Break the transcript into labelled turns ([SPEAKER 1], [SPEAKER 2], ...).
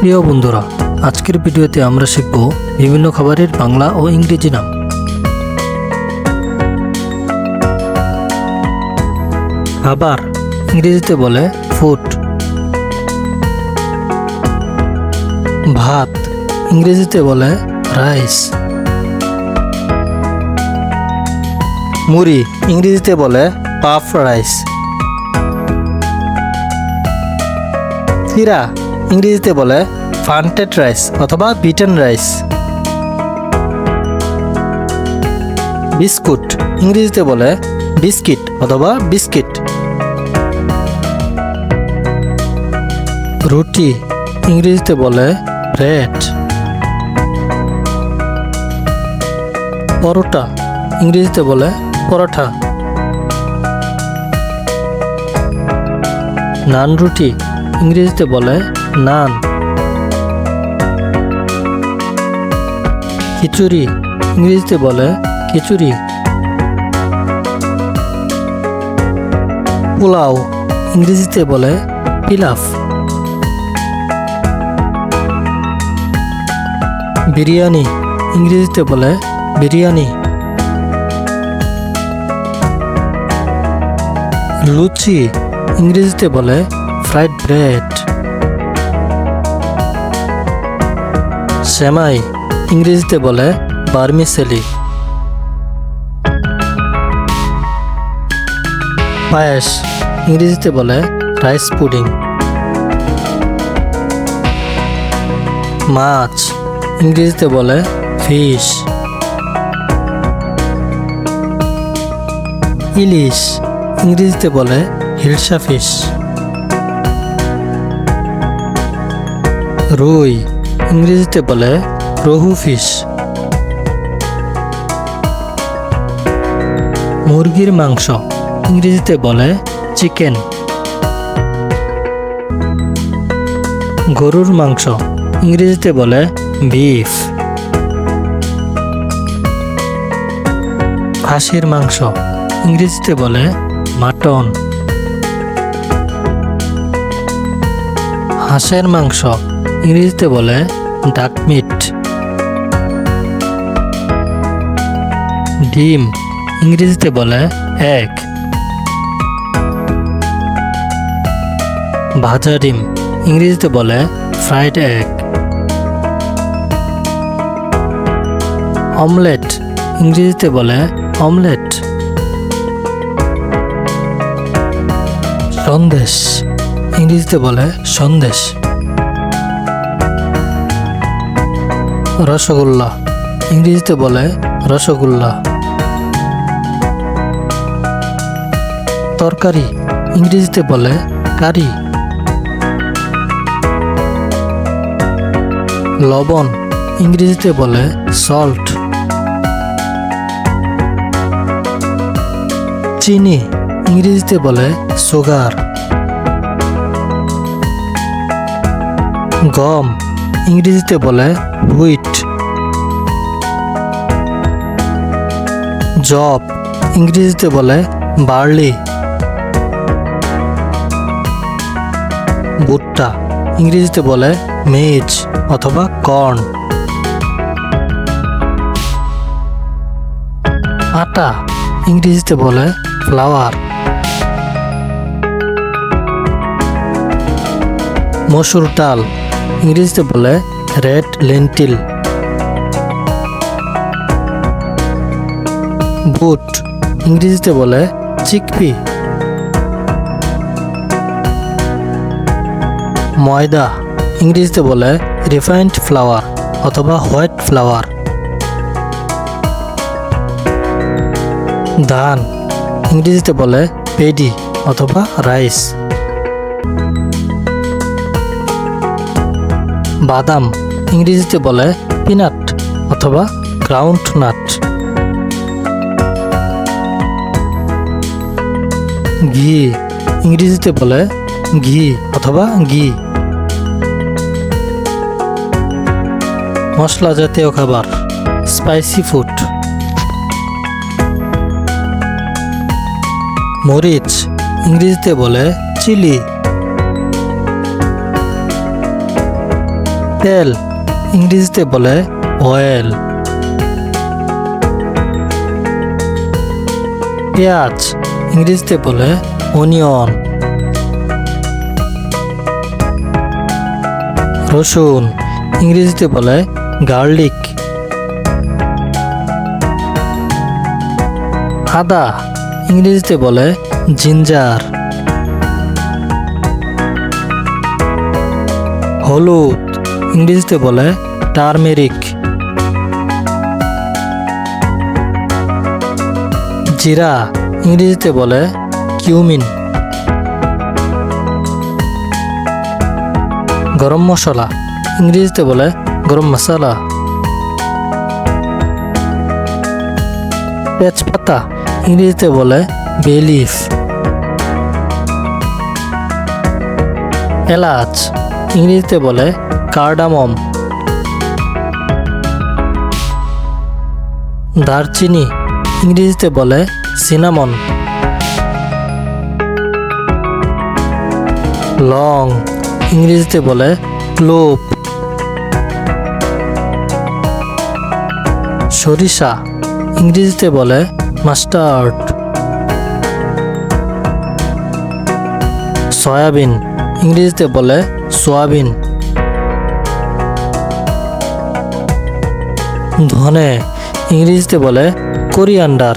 [SPEAKER 1] প্রিয় বন্ধুরা, আজকের ভিডিওতে আমরা শিখব বিভিন্ন খাবারের বাংলা ও ইংরেজি নাম। খাবার ইংরেজিতে বলে ফুড ভাত ইংরেজিতে বলে রাইস মুড়ি ইংরেজিতে বলে পাফ রাইস চিরা ইংরেজিতে বলে ফান্টেড রাইস অথবা বিটেন রাইস। বিস্কুট ইংরেজিতে বলে বিস্কিট অথবা বিস্কিট। রুটি ইংরেজিতে বলে ব্রেড। পরোটা ইংরেজিতে বলে পরোটা। নান রুটি ইংরেজিতে বলে নান। খিচুড়ি, ইংরেজিতে বলে খিচুড়ি। পোলাও, ইংরেজিতে বলে পিলাফ। বিরিয়ানি, ইংরেজিতে বলে বিরিয়ানি। লুচি, ইংরেজিতে বলে ফ্রাইড ব্রেড। সেমাই ইংরেজিতে বলে বার্মিসেলি পায়েস ইংরেজিতে বলে, রাইস পুডিং। মাছ ইংরেজিতে বলে, ফিশ। ইলিশ ইংরেজিতে বলে হিলসা ফিশ। রুই ইংরেজিতে বলে রহু ফিশ মুরগির মাংস, ইংরেজিতে বলে চিকেন। গরুর মাংস, ইংরেজিতে বলে বিফ। খাসির মাংস, ইংরেজিতে বলে মাটন। হাঁসের মাংস, ইংরেজিতে বলে ডাক মিট। ডিম ইংরেজিতে বলে এক। ভাজা ডিম ইংরেজিতে বলে ফ্রাইড এগ অমলেট ইংরেজিতে বলে অমলেট। সন্দেশ ইংরেজিতে বলে সন্দেশ। রসগোল্লা। ইংরেজিতে বলে রসগোল্লা। তরকারি, ইংরেজিতে বলে কারি। লবণ, ইংরেজিতে বলে সল্ট চিনি, ইংরেজিতে বলে সুগার গম ইংরেজিতে বলে হুইট। জব, ইংরেজিতে বলে বার্লি। ভুট্টা, ইংরেজিতে বলে মেজ অথবা কর্ন। আটা, ইংরেজিতে বলে ফ্লাওয়ার। মসুর ডাল ইংরেজিতে বলে রেড লেন্টিল। বুট, ইংরেজিতে বলে চিকপি। ময়দা, ইংরেজিতে বলে রিফাইন্ড ফ্লাওয়ার অথবা হোয়াইট ফ্লাওয়ার। ধান, ইংরেজিতে বলে পেডি অথবা রাইস। বাদাম, ইংরেজিতে বলে পিনাট অথবা গ্রাউন্ড নাট। ঘি, ইংরেজিতে বলে ঘি অথবা ঘি। মশলা জাতীয় খাবার, স্পাইসি ফুড। মরিচ, ইংরেজিতে বলে চিলি। তেল ইংরেজিতে বলে অয়েল পেঁয়াজ, ইংরেজিতে বলে অনিয়ন রসুন, ইংরেজিতে বলে গার্লিক আদা, ইংরেজিতে বলে জিঞ্জার হলুদ ইংরেজিতে বলে টার্মেরিক। জিরা ইংরেজিতে বলে কিউমিন। গরম মশলা ইংরেজিতে বলে গরম মশলা। তেজপাতা ইংরেজিতে বলে বেলিফ এলাচ ইংরেজিতে বলে কার্ডামম। দারচিনি ইংরেজিতে বলে সিনামন। লং ইংরেজিতে বলে ক্লোভ সরিষা ইংরেজিতে বলে মাস্টার্ড। সয়াবিন ইংরেজিতে বলে সোয়াবিন। ধনে ইংরেজিতে বলে কোরিয়ান্ডার।